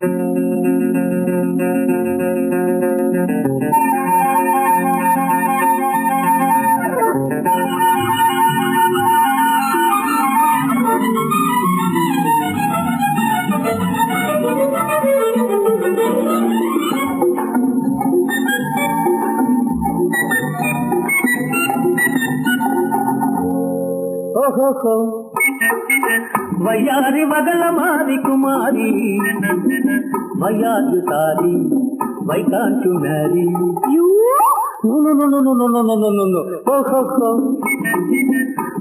啊，好好。வையாரி மகள மாறி குமாரி வையாரி சாரி வைகாட்டு மேரி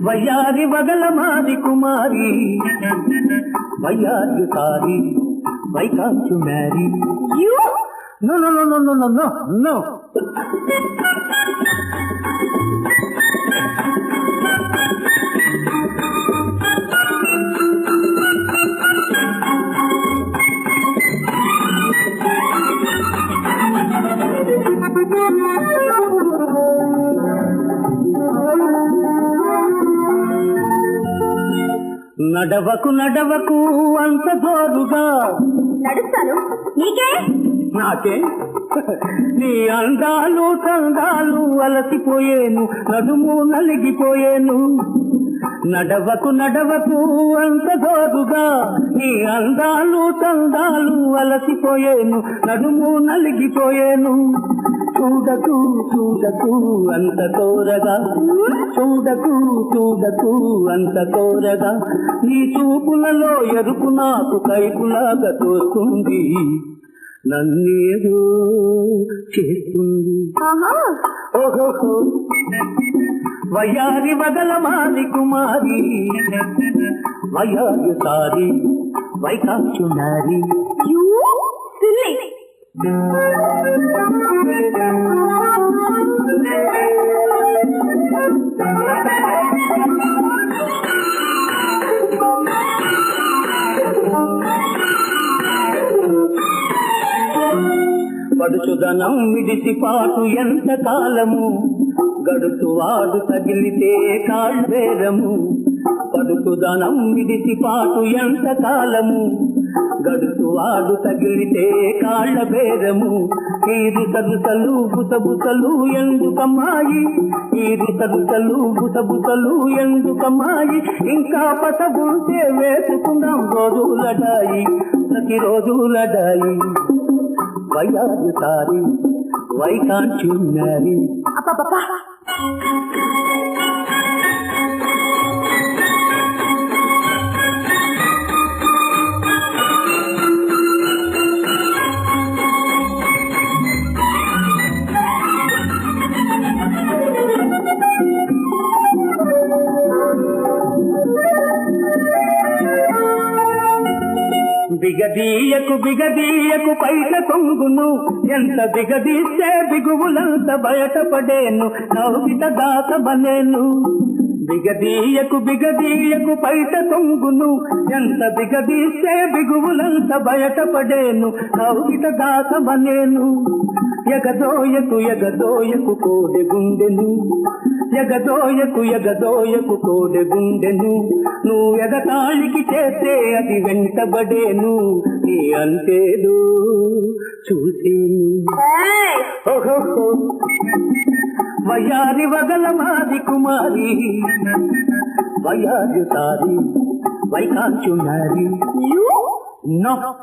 வையாரி மகள மாறி குமாரி வையாரி சாரி வைகாட்டு மேரி No, no, no, no, no, no, no, no. నడవకు నడవకు అంత జోరుగా నడుస్తాను. నీకే? నాకే? నీ అందాలు తందాలు అలసిపోయేను నడుము నలిగిపోయేను. నడవకు నడవకు అంత జోరుగా నీ అందాలు తందాలు అలసిపోయేను నడుము నలిగిపోయేను. చూడకు చూడకు అంత కోరగా చూడకు చూడకు అంత కోరగా నీ చూపులలో ఎరుపు నాకు కైపులాగా తోస్తుంది నన్నేదో చేస్తుంది. ఆహా. ఓహోహో వయ్యారి వదల మారి కుమారి. వయ్యారి సారి వైకాంక్షు నారి. యూ సిల్లి పడుచుదనం విడిచి పాటు ఎంత కాలము? గడుచు వాడు తగిలితే కాళ్ళేరము పడుచుదనం విడిచి పాటు ఎంత కాలము? గడు వాడు తగిలితే కాళ్ళ భేదము. ఈ రుసరుసలు బుసబుసలు ఎందుకమ్మాయి? ఈ రుసరుసలు బుసబుసలు ఎందుకమ్మాయి? ఇంకా పసగుంటే వేసుకుందాం రోజులడాయి ప్రతి రోజులడాయి Why are you sorry? బిగదీయకు బిగదీయకు పైట కొంగును. ఎంత బిగదీస్తే బిగువులంత బయటపడేను నవ్విత దాసబనేను బిగదీయకు బిగదీయకు పైట కొంగును. ఎంత బిగదీస్తే బిగువులంత బయటపడేను నవ్విత దాసబనేను ఎగదోయకు ఎగదోయకు కోడి గుండెను. ఎగదోయకు ఎగదోయకు కోడె గుండెను. నువ్వు ఎగతాళికి చేస్తే అది వెంటబడేను నీ అంతేదో చూసేను. వయారి వగల మాది కుమారి. వయారు సారి నారి. నో